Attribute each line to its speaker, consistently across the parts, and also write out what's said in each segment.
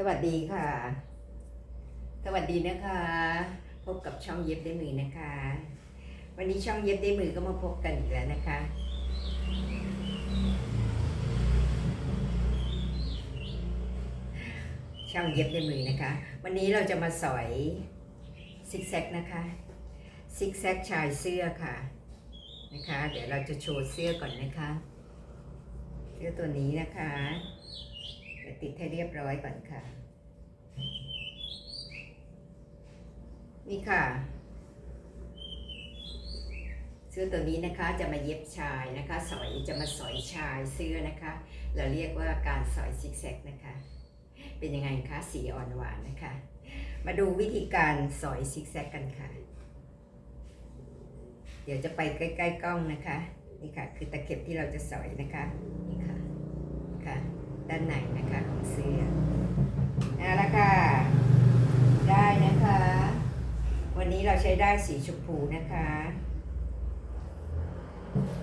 Speaker 1: สวัสดีค่ะ สวัสดีนะคะ พบกับช่องเย็บได้มือนะคะ วันนี้ช่องเย็บได้มือก็มาพบกันอีกแล้วนะคะ ช่องเย็บได้มือนะคะ วันนี้เราจะมาสอยซิกแซกนะคะซิกแซกชายเสื้อค่ะนะคะ เดี๋ยวเราจะโชว์เสื้อก่อนนะคะ เสื้อตัวนี้นะคะ ติดให้เรียบร้อยก่อนค่ะ นี่ค่ะ เสื้อตัวนี้นะคะจะมาเย็บชายนะคะ สอยจะมาสอยชายเสื้อนะคะ เราเรียกว่าการสอยซิกแซกนะคะ เป็นยังไงคะสีอ่อนหวานนะคะ มาดูวิธีการสอยซิกแซกกันค่ะ เดี๋ยวจะไปใกล้ๆกล้องนะคะ นี่ค่ะ คือตะเข็บที่เราจะสอยนะคะ ด้านในนะคะของเสื้อเอาละค่ะ ได้นะคะ วันนี้เราใช้ได้สีชมพูนะคะ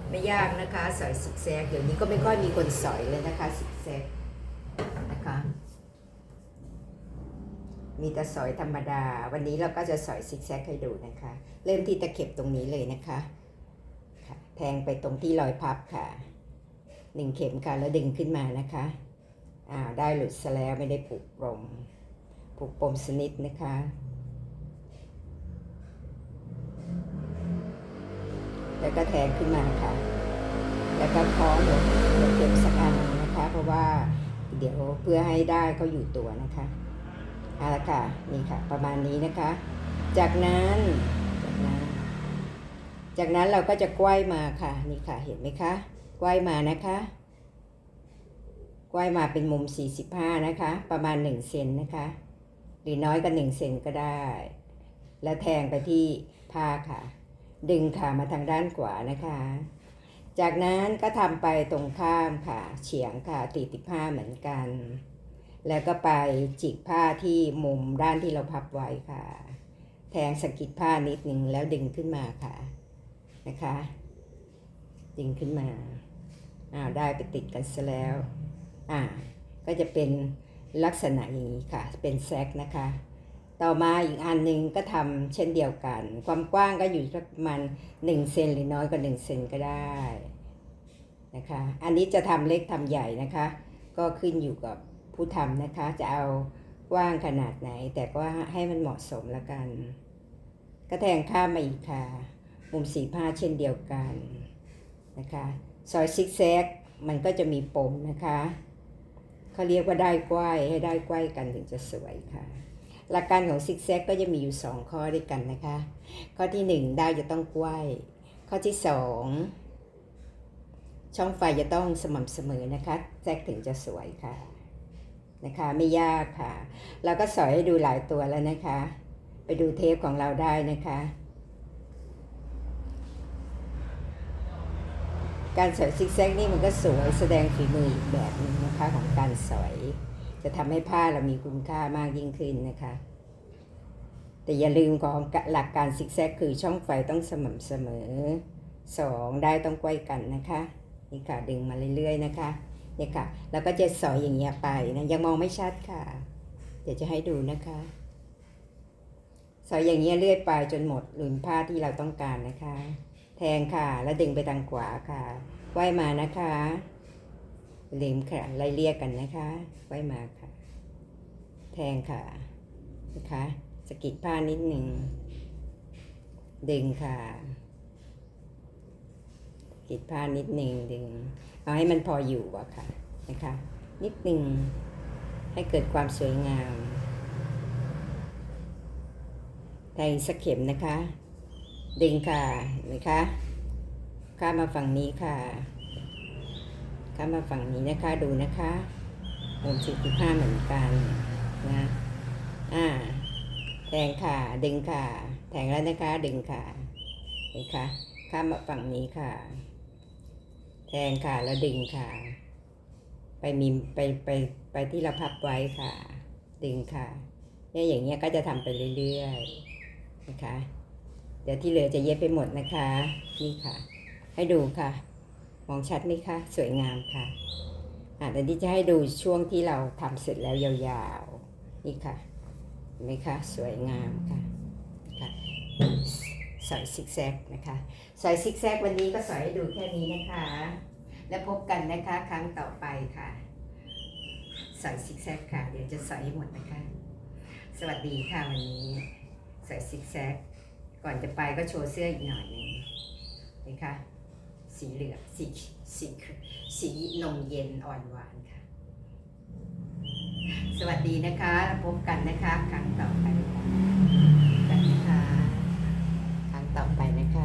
Speaker 1: ไม่ยากนะคะ สอยซิกแซกเดี๋ยวนี้ก็ไม่ค่อยมีคนสอยเลยนะคะซิกแซกนะคะ มีแต่สอยธรรมดา วันนี้เราก็จะสอยซิกแซกให้ดูนะคะ เริ่มที่ตะเข็บตรงนี้เลยนะคะแทงไปตรงที่รอยพับค่ะหนึ่งเข็มค่ะ แล้วดึงขึ้นมานะคะ อ่าได้หลุดซะแล้วไม่ได้ผูกปมผูกปมสนิทนะคะแล้วก็แทงขึ้นมาค่ะ แล้วก็คล้องหัวหัวเข็มสักอันนะคะ เพราะว่าเดี๋ยวเพื่อให้ได้เขาอยู่ตัวนะคะเอาละค่ะนี่ค่ะ ประมาณนี้นะคะ จากนั้นจากนั้น จากนั้นเราก็จะกว้ายมาค่ะ นี่ค่ะเห็นไหมคะกว้ายมานะคะ ว้ายมาเป็นมุม 45 นะคะ ประมาณ 1 เซนนะคะ หรือน้อยกว่า1เซนก็ได้ แล้วแทงไปที่ผ้าค่ะ ดึงขามาทางด้านขวานะคะ จากนั้นก็ทำไปตรงข้ามค่ะ เฉียงค่ะตีติผ้าเหมือนกัน แล้วก็ไปจิกผ้าที่มุมด้านที่เราพับไว้ค่ะ แทงสกิดผ้านิดหนึ่งแล้วดึงขึ้นมาค่ะนะคะ ดึงขึ้นมาอ้าวได้ไปติดกันซะแล้ว อ่าก็จะเป็นลักษณะอย่างนี้ค่ะ เป็นแซกนะคะ ต่อมาอีกอันหนึ่งก็ทำเช่นเดียวกัน ความกว้างก็อยู่ประมาณ1เซนหรือน้อยกว่า1เซนก็ได้นะคะ อันนี้จะทำเล็กทำใหญ่นะคะ ก็ขึ้นอยู่กับผู้ทำนะคะ จะเอากว้างขนาดไหน แต่ก็ให้มันเหมาะสมละกันก็แทงข้ามมาอีกค่ะ มุมสีผ้าเช่นเดียวกันนะคะ ซอยซิกแซกมันก็จะมีปมนะคะ เขาเรียกว่าได้กว้ายให้ได้กว้ายกันถึงจะสวยค่ะ หลักการของซิกแซกก็จะมีอยู่ 2 ข้อด้วยกันนะคะ ข้อที่ 1 ได้จะต้องกว้ายข้อที่ 2 ช่องไฟจะต้องสม่ำเสมอนะคะแซกถึงจะสวยค่ะนะคะไม่ยากค่ะเราก็สอยให้ดูหลายตัวแล้วนะคะ ไปดูเทปของเราได้นะคะ การสอยซิกแซกนี่มันก็สวยแสดงฝีมืออีกแบบหนึงนะคะของการสอย จะทำให้ผ้าเรามีคุณค่ามากยิ่งขึ้นนะคะ แต่อย่าลืมของหลักการซิกแซกคือช่องไฟต้องสม่ำเสมอสองได้ต้องใกล้กันนะคะนี่ค่ะดึงมาเรื่อยๆนะคะเนี่ยค่ะแล้วก็จะสอยอย่างเงี้ยไปนะยังมองไม่ชัดค่ะ เดี๋ยวจะให้ดูนะคะ สอยอย่างเงี้ยเรื่อยไปจนหมดหลุมผ้าที่เราต้องการนะคะ แทงค่ะ แล้วดึงไปทางขวาค่ะไว้มานะคะลืมค่ะไล่เรียกกันนะคะไว้มาค่ะ แทงค่ะนะคะสะกิดผ้านิดหนึ่งดึงค่ะสกิดผ้านิดหนึ่งดึง เอาให้มันพออยู่อะค่ะนะคะ นิดหนึ่งให้เกิดความสวยงามแทงสักเข็มนะคะ ดึงค่ะเห็นไหมคะข้ามมาฝั่งนี้ค่ะข้ามมาฝั่งนี้นะคะดูนะคะมุมสี่สิบห้าเหมือนกันนะอ่าแทงค่ะดึงค่ะแทงแล้วนะคะดึงค่ะเห็นคะข้ามมาฝั่งนี้ค่ะ แทงค่ะแล้วดึงค่ะ ไปมีไปไปไปที่เราพับไว้ค่ะ ดึงค่ะเนี่ยอย่างเงี้ยก็จะทำไปเรื่อยๆนะคะ เดี๋ยวที่เหลือจะเย็บไปหมดนะคะ นี่ค่ะ ให้ดูค่ะ มองชัดไหมคะ สวยงามค่ะอะแต่ที่จะให้ดูช่วงที่เราทำเสร็จแล้วยาวๆ นี่ค่ะเห็นไหมคะ สวยงามค่ะค่ะสอยซิกแซกนะคะ สอยซิกแซกวันนี้ก็สอยให้ดูแค่นี้นะคะ แล้วพบกันนะคะครั้งต่อไปค่ะ สอยซิกแซกค่ะ เดี๋ยวจะสอยให้หมดนะคะ สวัสดีค่ะวันนี้ สอยซิกแซก ก่อนจะไปก็โชว์เสื้ออีกหน่อยหนึ่งนะคะสีเหลืองสีสีสีนมเย็นอ่อนหวานค่ะ สวัสดีนะคะแล้วพบกันนะคะ ครั้งต่อไปค่ะกันนะคะครั้งต่อไปนะคะ